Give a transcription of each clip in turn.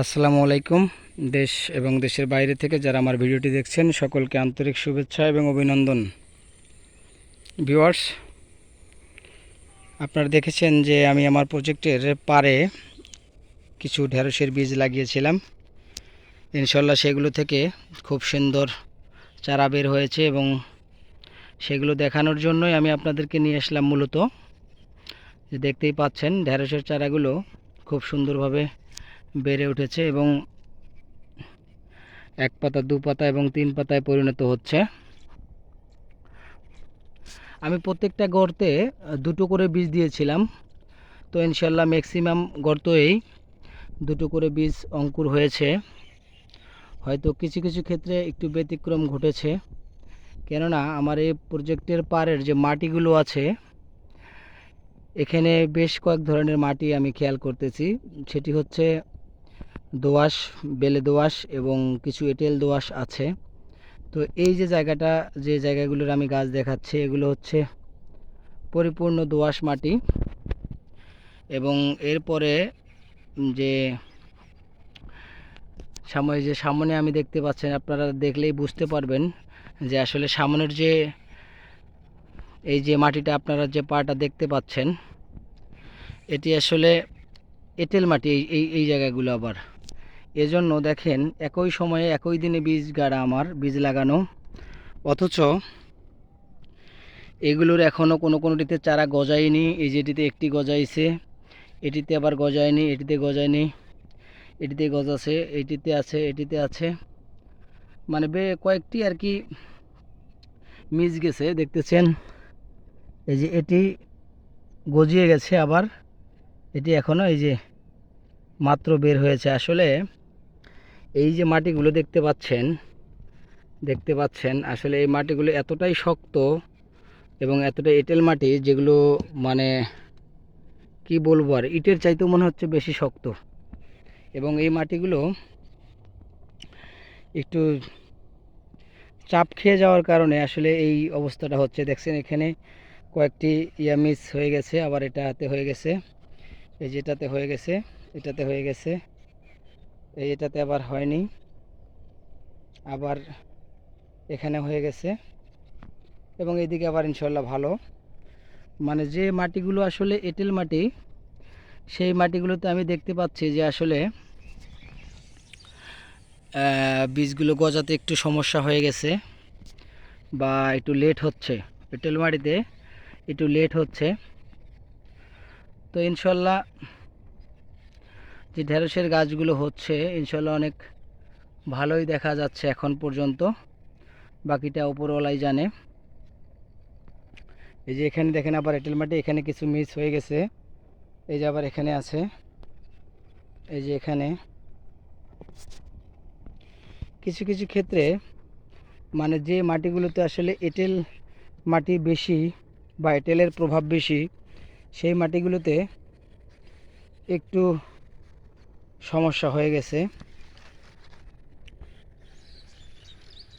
আসসালামু আলাইকুম, দেশ এবং দেশের বাইরে থেকে যারা আমার ভিডিওটি দেখছেন, সকলকে আন্তরিক শুভেচ্ছা এবং অভিনন্দন। ভিউয়ার্স, আপনারা দেখেছেন যে আমি আমার প্রজেক্টের পারে কিছু ঢেঁড়সের বীজ লাগিয়েছিলাম। ইনশাল্লাহ সেগুলো থেকে খুব সুন্দর চারা বের হয়েছে এবং সেগুলো দেখানোর জন্যই আমি আপনাদেরকে নিয়ে আসলাম মূলত। দেখতেই পাচ্ছেন, ঢেঁড়সের চারাগুলো খুব সুন্দরভাবে বেড়ে উঠেছে এবং এক পাতা, দু পাতা এবং তিন পাতায় পরিণত হচ্ছে। আমি প্রত্যেকটা গর্তে দুটো করে বীজ দিয়েছিলাম। তো ইনশাল্লাহ ম্যাক্সিমাম গর্তই দুটো করে বীজ অঙ্কুর হয়েছে। হয়তো কিছু কিছু ক্ষেত্রে একটু ব্যতিক্রম ঘটেছে। কেননা আমার এই প্রজেক্টের পাড়ের যে মাটিগুলো আছে, এখানে বেশ কয়েক ধরনের মাটি আমি খেয়াল করতেছি। সেটি হচ্ছে দোআঁশ, বেলে দোআঁশ এবং কিছু এঁটেল দোআঁশ আছে। তো এই যে জায়গাটা, যে জায়গাগুলোর আমি গাছ দেখাচ্ছি, এগুলো হচ্ছে পরিপূর্ণ দোআঁশ মাটি এবং এরপরে যে সামনে যে সামনে আমি দেখতে পাচ্ছেন, আপনারা দেখলেই বুঝতে পারবেন যে আসলে সামনের যে, এই যে মাটিটা আপনারা যে পাটা দেখতে পাচ্ছেন, এটি আসলে এঁটেল মাটি, এই এই এই জায়গাগুলো আবার। এজন্য দেখেন, একই সময়ে একই দিনে বীজ গাড়া আমার, বীজ লাগানো। অথচ এগুলোর এখনও কোনো কোনোটিতে চারা গজায়নি। এই যেটিতে একটি গজাইছে, এটিতে আবার গজায়নি, এটিতে গজায়নি, এটিতে গজাছে, এটিতে আছে এটিতে আছে। মানে বে, কয়েকটি আর কি মিস গেছে, দেখতেছেন? এই যে এটি গজিয়ে গেছে আবার। এটি এখনও এই যে মাত্র বের হয়েছে। আসলে এই যে মাটিগুলো দেখতে পাচ্ছেন দেখতে পাচ্ছেন, আসলে এই মাটিগুলো এতটাই শক্ত এবং এতটাই এঁটেল মাটি যেগুলো মানে কি বলব আর, ইটের চাইতেও মনে হচ্ছে বেশি শক্ত। এবং এই মাটিগুলো একটু চাপ খেয়ে যাওয়ার কারণে আসলে এই অবস্থাটা হচ্ছে। দেখছেন এখানে কয়েকটি ইয়া মিস হয়ে গেছে, আবার এটাতে হয়ে গেছে, এই যেটাতে হয়ে গেছে, এটাতে হয়ে গেছে। এই এটাতে আবার হয়নি। আবার এখানে হয়ে গেছে। এবং এইদিকে আবার ইনশাল্লাহ ভালো। মানে যে মাটিগুলো আসলে এঁটেল মাটি, সেই মাটিগুলোতে আমি দেখতে পাচ্ছি যে আসলে বীজগুলো গজাতে একটু সমস্যা হয়ে গেছে বা একটু লেট হচ্ছে। এঁটেল মাটিতে একটু লেট হচ্ছে। তো ইনশাল্লাহ যে ঢেঁড়সের গাছগুলো হচ্ছে ইনশাল্লাহ অনেক ভালোই দেখা যাচ্ছে এখন পর্যন্ত। বাকিটা উপরওয়ালাই জানে। এই যে এখানে দেখেন আবার এঁটেল মাটি, এখানে কিছু মিস হয়ে গেছে। এই যে আবার এখানে আছে। এই যে এখানে। কিছু কিছু ক্ষেত্রে মানে যে মাটিগুলোতে আসলে এঁটেল মাটি বেশি বা এঁটেলের প্রভাব বেশি, সেই মাটিগুলোতে একটু সমস্যা হয়ে গেছে।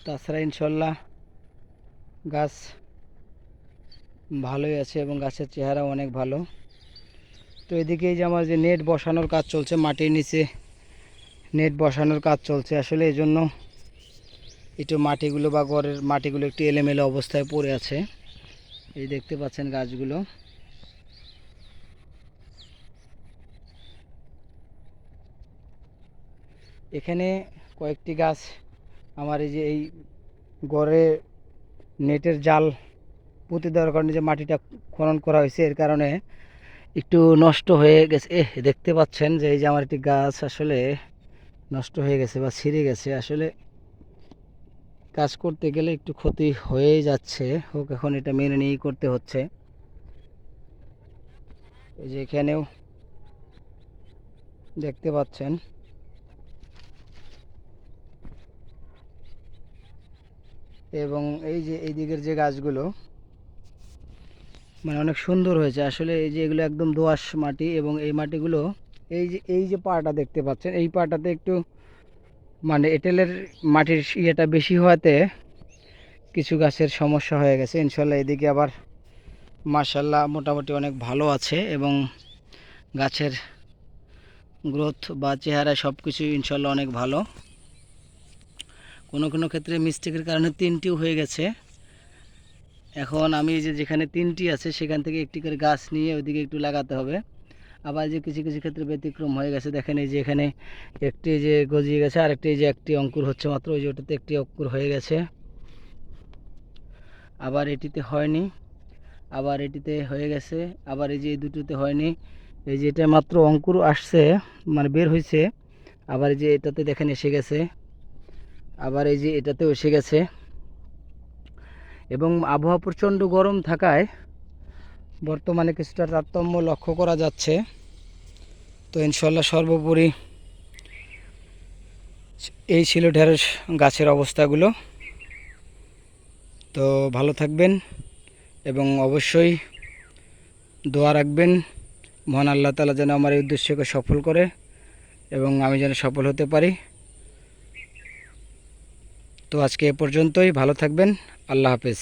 তাছাড়া ইনশাল্লাহ গাছ ভালোই আছে এবং গাছের চেহারা অনেক ভালো। তো এদিকে যে আমার যে নেট বসানোর কাজ চলছে, মাটির নিচে নেট বসানোর কাজ চলছে, আসলে এই জন্য একটু মাটিগুলো বা ঘরের মাটিগুলো একটু এলোমেলো অবস্থায় পড়ে আছে। এই দেখতে পাচ্ছেন গাছগুলো। এখানে কয়েকটি গাছ আমার এই যে এই গড়ে নেটের জাল পুঁতে দেওয়ার কারণে যে মাটিটা খনন করা হয়েছে, এর কারণে একটু নষ্ট হয়ে গেছে। এ দেখতে পাচ্ছেন যে এই যে আমার একটি গাছ আসলে নষ্ট হয়ে গেছে বা ছিঁড়ে গেছে। আসলে কাজ করতে গেলে একটু ক্ষতি হয়েই যাচ্ছে। হোক, এখন এটা মেনে নিয়েই করতে হচ্ছে। এই যে এখানেও দেখতে পাচ্ছেন এবং এই যে এই দিকের যে গাছগুলো মানে অনেক সুন্দর হয়েছে। আসলে এই যে এগুলো একদম দোআঁশ মাটি এবং এই মাটিগুলো, এই যে এই যে পাটা দেখতে পাচ্ছেন, এই পাটাতে একটু মানে এঁটেলের মাটির ইয়েটা বেশি হওয়াতে কিছু গাছের সমস্যা হয়ে গেছে। ইনশাল্লাহ এদিকে আবার মার্শাল্লাহ মোটামুটি অনেক ভালো আছে এবং গাছের গ্রোথ বা চেহারা সব কিছু ইনশাল্লাহ অনেক ভালো। কোনো কোনো ক্ষেত্রে মিস্টেকের কারণে তিনটিও হয়ে গেছে। এখন আমি যে যেখানে তিনটি আছে, সেখান থেকে একটি করে গাছ নিয়ে ওইদিকে একটু লাগাতে হবে। আবার যে কিছু কিছু ক্ষেত্রে ব্যতিক্রম হয়ে গেছে, দেখেন এই যে এখানে একটি যে গজিয়ে গেছে, আরেকটি যে একটি অঙ্কুর হচ্ছে মাত্র, ওই যে ওটাতে একটি অঙ্কুর হয়ে গেছে। আবার এটিতে হয়নি, আবার এটিতে হয়ে গেছে, আবার এই যে এই দুটোতে হয়নি। এই যে এটা মাত্র অঙ্কুর আসছে মানে বের হয়েছে আবার এই যে এটাতে দেখেন এসে গেছে। আবার এই যে এটাতেও এসে গেছে। এবং আবহাওয়া প্রচণ্ড গরম থাকায় বর্তমানে কিছুটা তারতম্য লক্ষ্য করা যাচ্ছে। তো ইনশাল্লাহ সর্বোপরি এই ছিল ঢেঁড়স গাছের অবস্থাগুলো। তো ভালো থাকবেন এবং অবশ্যই দোয়া রাখবেন। মহান আল্লাহ তালা যেন আমার এই উদ্দেশ্যকে সফল করে এবং আমি যেন সফল হতে পারি। তো আজকে এ পর্যন্তই ভালো থাকবেন আল্লাহ হাফেজ।